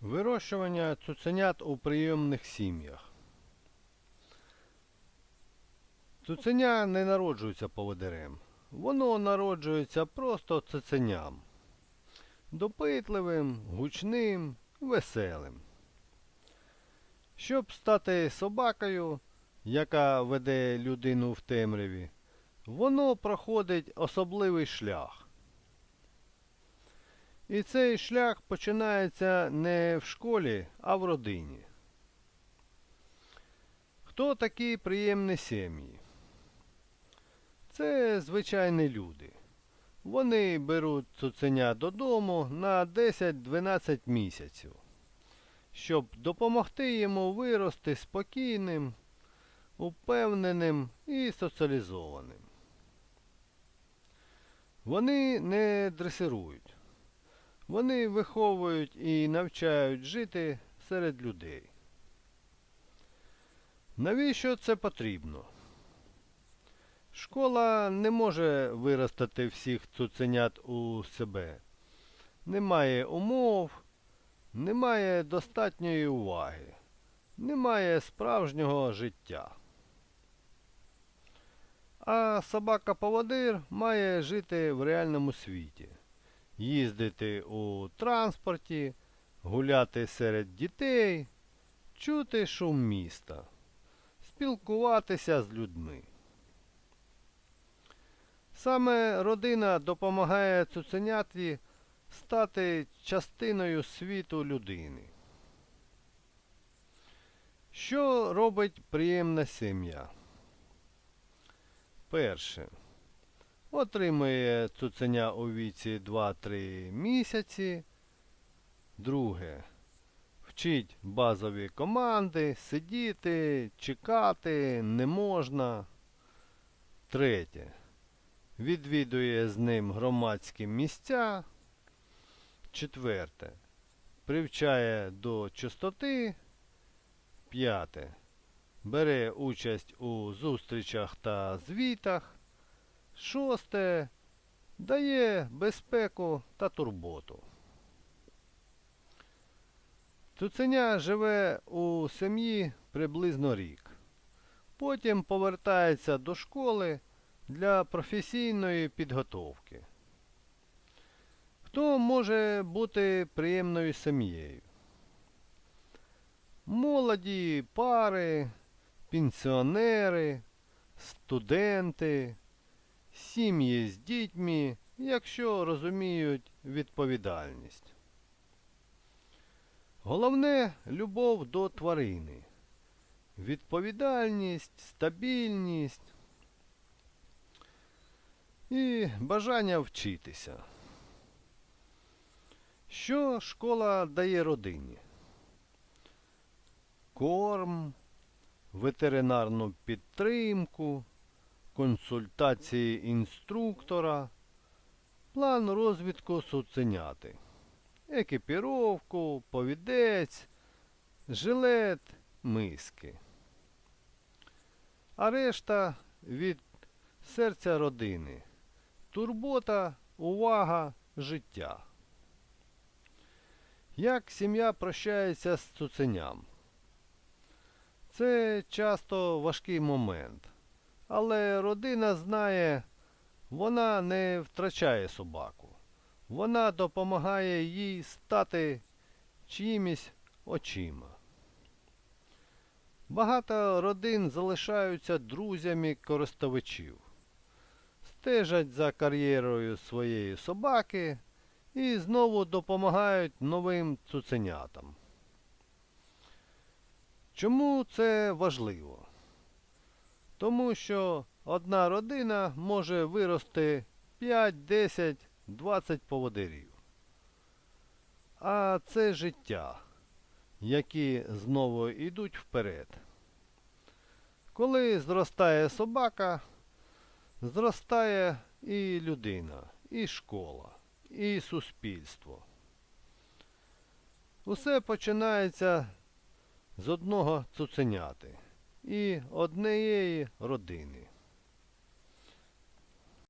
Вирощування цуценят у прийомних сім'ях. Цуценя не народжується поводирем. Воно народжується просто цуценям. Допитливим, гучним, веселим. Щоб стати собакою, яка веде людину в темряві, воно проходить особливий шлях. І цей шлях починається не в школі, а в родині. Хто такі приємні сім'ї? Це звичайні люди. Вони беруть цуценя додому на 10-12 місяців, щоб допомогти йому вирости спокійним, упевненим і соціалізованим. Вони не дресирують. Вони виховують і навчають жити серед людей. Навіщо це потрібно? Школа не може виростити всіх цуценят у себе. Немає умов, немає достатньої уваги, немає справжнього життя. А собака-поводир має жити в реальному світі їздити у транспорті, гуляти серед дітей, чути шум міста, спілкуватися з людьми. Саме родина допомагає цуценяті стати частиною світу людини. Що робить приємна сім'я? Перше отримує цуценя у віці 2-3 місяці. Друге. Вчить базові команди, сидіти, чекати не можна. Третє. Відвідує з ним громадські місця. Четверте. Привчає до чистоти. П'яте. Бере участь у зустрічах та звітах. Шосте дає безпеку та турботу. Цуценя живе у сім'ї приблизно рік. Потім повертається до школи для професійної підготовки. Хто може бути приємною сім'єю? Молоді пари, пенсіонери, студенти сім'ї з дітьми, якщо розуміють відповідальність. Головне любов до тварини. Відповідальність, стабільність і бажання вчитися. Що школа дає родині? Корм, ветеринарну підтримку, консультації інструктора, план розвідку суценяти, екіпіровку, повідець, жилет, миски. А решта від серця родини. Турбота, увага, життя. Як сім'я прощається з цуценям? Це часто важкий момент. Але родина знає, вона не втрачає собаку. Вона допомагає їй стати чиїмось очима. Багато родин залишаються друзями користувачів, стежать за кар'єрою своєї собаки і знову допомагають новим цуценятам. Чому це важливо? Тому що одна родина може вирости 5, 10, 20 поводирів. А це життя, які знову йдуть вперед. Коли зростає собака, зростає і людина, і школа, і суспільство. Усе починається з одного цуценяти і однієї родини.